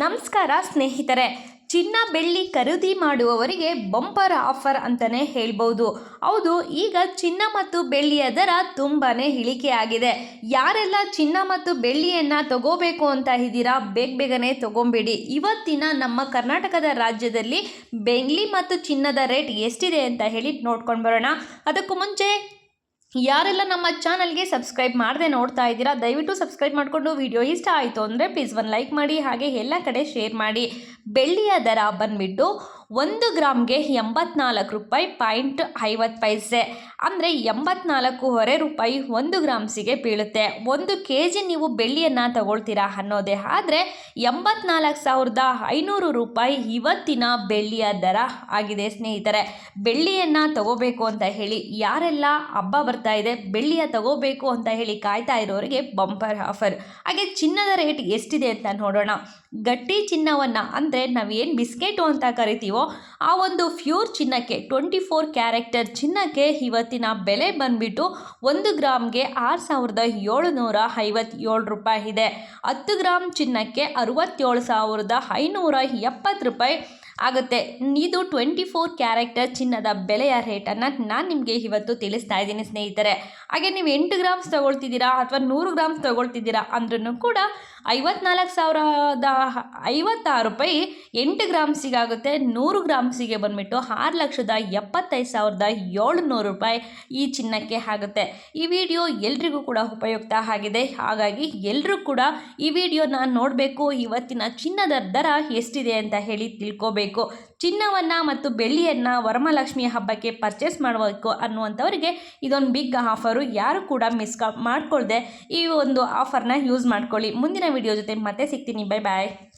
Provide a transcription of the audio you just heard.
ನಮಸ್ಕಾರ ಸ್ನೇಹಿತರೆ. ಚಿನ್ನ ಬೆಳ್ಳಿ ಖರೀದಿ ಮಾಡುವವರಿಗೆ ಬಂಪರ್ ಆಫರ್ ಅಂತಲೇ ಹೇಳ್ಬೋದು ಹೌದು, ಈಗ ಚಿನ್ನ ಮತ್ತು ಬೆಳ್ಳಿಯ ದರ ತುಂಬಾ ಇಳಿಕೆಯಾಗಿದೆ ಯಾರೆಲ್ಲ ಚಿನ್ನ ಮತ್ತು ಬೆಳ್ಳಿಯನ್ನು ತಗೋಬೇಕು ಅಂತ ಇದ್ದೀರಾ, ಬೇಗ ಬೇಗನೆ ತಗೊಂಬೇಡಿ. ಇವತ್ತಿನ ನಮ್ಮ ಕರ್ನಾಟಕದ ರಾಜ್ಯದಲ್ಲಿ ಬೆಳ್ಳಿ ಮತ್ತು ಚಿನ್ನದ ರೇಟ್ ಎಷ್ಟಿದೆ ಅಂತ ಹೇಳಿ ನೋಡ್ಕೊಂಡು ಬರೋಣ. ಅದಕ್ಕೂ ಮುಂಚೆ ಯಾರೆಲ್ಲ ನಮ್ಮ ಚಾನಲ್ಗೆ ಸಬ್ಸ್ಕ್ರೈಬ್ ಮಾಡದೆ ನೋಡ್ತಾ ಇದ್ದೀರಾ, ದಯವಿಟ್ಟು ಸಬ್ಸ್ಕ್ರೈಬ್ ಮಾಡಿಕೊಂಡು ವಿಡಿಯೋ ಇಷ್ಟ ಆಯಿತು ಅಂದರೆ ಪ್ಲೀಸ್ ಒಂದು ಲೈಕ್ ಮಾಡಿ, ಹಾಗೆ ಎಲ್ಲ ಕಡೆ ಶೇರ್ ಮಾಡಿ. ಬೆಳ್ಳಿಯ ದರ ಬಂದ್ಬಿಟ್ಟು ಒಂದು ಗ್ರಾಮ್ಗೆ ಎಂಬತ್ನಾಲ್ಕು ರೂಪಾಯಿ ಪಾಯಿಂಟ್ ಐವತ್ತು ಪೈಸೆ ಅಂದರೆ ಎಂಬತ್ನಾಲ್ಕೂವರೆ ರೂಪಾಯಿ ಒಂದು ಗ್ರಾಮ್ಸಿಗೆ ಬೀಳುತ್ತೆ. ಒಂದು ಕೆ ಜಿ ನೀವು ಬೆಳ್ಳಿಯನ್ನು ತಗೊಳ್ತೀರಾ ಅನ್ನೋದೇ ಆದರೆ ಎಂಬತ್ನಾಲ್ಕು ಸಾವಿರದ ಐನೂರು ರೂಪಾಯಿ ಇವತ್ತಿನ ಬೆಳ್ಳಿಯ ದರ ಆಗಿದೆ ಸ್ನೇಹಿತರೆ. ಬೆಳ್ಳಿಯನ್ನು ತಗೋಬೇಕು ಅಂತ ಹೇಳಿ ಯಾರೆಲ್ಲ ಹಬ್ಬ ಬರ್ತಾ ಇದೆ ಬೆಳ್ಳಿಯ ತಗೋಬೇಕು ಅಂತ ಹೇಳಿ ಕಾಯ್ತಾ ಇರೋರಿಗೆ ಬಂಪರ್ ಆಫರ್. ಹಾಗೆ ಚಿನ್ನದ ರೇಟ್ ಎಷ್ಟಿದೆ ಅಂತ ನೋಡೋಣ. ಗಟ್ಟಿ ಚಿನ್ನವನ್ನು ಅಂದರೆ ನಾವೇನು ಬಿಸ್ಕೆಟು ಅಂತ ಕರಿತೀವೋ ಆ ಒಂದು ಫ್ಯೂರ್ ಚಿನ್ನಕ್ಕೆ ಟ್ವೆಂಟಿ ಫೋರ್ ಕ್ಯಾರೆಕ್ಟರ್ ಚಿನ್ನಕ್ಕೆ ಇವತ್ತಿನ ಬೆಲೆ ಬಂದ್ಬಿಟ್ಟು ಒಂದು ಗ್ರಾಮ್ಗೆ ಆರು ಸಾವಿರದ ಏಳುನೂರ ಐವತ್ತೇಳು ರೂಪಾಯಿ ಇದೆ. ಹತ್ತು ಗ್ರಾಮ್ ಚಿನ್ನಕ್ಕೆ ಅರವತ್ತೇಳು ಸಾವಿರದ ಐನೂರ ಎಪ್ಪತ್ತು ರೂಪಾಯಿ ಆಗುತ್ತೆ. ಇದು ಟ್ವೆಂಟಿ ಫೋರ್ ಕ್ಯಾರೆಕ್ಟರ್ ಚಿನ್ನದ ಬೆಲೆಯ ರೇಟನ್ನು ನಾನು ನಿಮಗೆ ಇವತ್ತು ತಿಳಿಸ್ತಾ ಇದ್ದೀನಿ ಸ್ನೇಹಿತರೆ. ಹಾಗೆ ನೀವು ಎಂಟು ಗ್ರಾಮ್ಸ್ ತೊಗೊಳ್ತಿದ್ದೀರಾ ಅಥವಾ ನೂರು ಗ್ರಾಮ್ಸ್ ತೊಗೊಳ್ತಿದ್ದೀರಾ ಅಂದ್ರೂ ಕೂಡ ಐವತ್ನಾಲ್ಕು ಸಾವಿರದ ಐವತ್ತಾರು ರೂಪಾಯಿ ಎಂಟು ಗ್ರಾಮ್ಸಿಗಾಗುತ್ತೆ ನೂರು ಗ್ರಾಮ್ಸಿಗೆ ಬಂದುಬಿಟ್ಟು ಆರು ಲಕ್ಷದ ಎಪ್ಪತ್ತೈದು ಸಾವಿರದ ಏಳುನೂರು ರೂಪಾಯಿ ಈ ಚಿನ್ನಕ್ಕೆ ಆಗುತ್ತೆ. ಈ ವಿಡಿಯೋ ಎಲ್ರಿಗೂ ಕೂಡ ಉಪಯುಕ್ತ ಆಗಿದೆ. ಹಾಗಾಗಿ ಎಲ್ಲರೂ ಕೂಡ ಈ ವಿಡಿಯೋನ ನೋಡಬೇಕು. ಇವತ್ತಿನ ಚಿನ್ನದ ದರ ಎಷ್ಟಿದೆ ಅಂತ ಹೇಳಿ ತಿಳ್ಕೋಬೇಕು. ಚಿನ್ನವನ್ನು ಮತ್ತು ಬೆಳ್ಳಿಯನ್ನು ವರಮಹಾಲಕ್ಷ್ಮಿ ಹಬ್ಬಕ್ಕೆ ಪರ್ಚೇಸ್ ಮಾಡಬೇಕು ಅನ್ನುವಂಥವರಿಗೆ ಇದೊಂದು ಬಿಗ್ ಆಫರು ಯಾರು ಕೂಡ ಮಿಸ್ ಮಾಡ್ಕೊಳ್ದೆ ಈ ಒಂದು ಆಫರ್ನ ಯೂಸ್ ಮಾಡ್ಕೊಳ್ಳಿ. ಮುಂದಿನ ವಿಡಿಯೋ ಜೊತೆ ಮತ್ತೆ ಸಿಗ್ತೀನಿ. Bye bye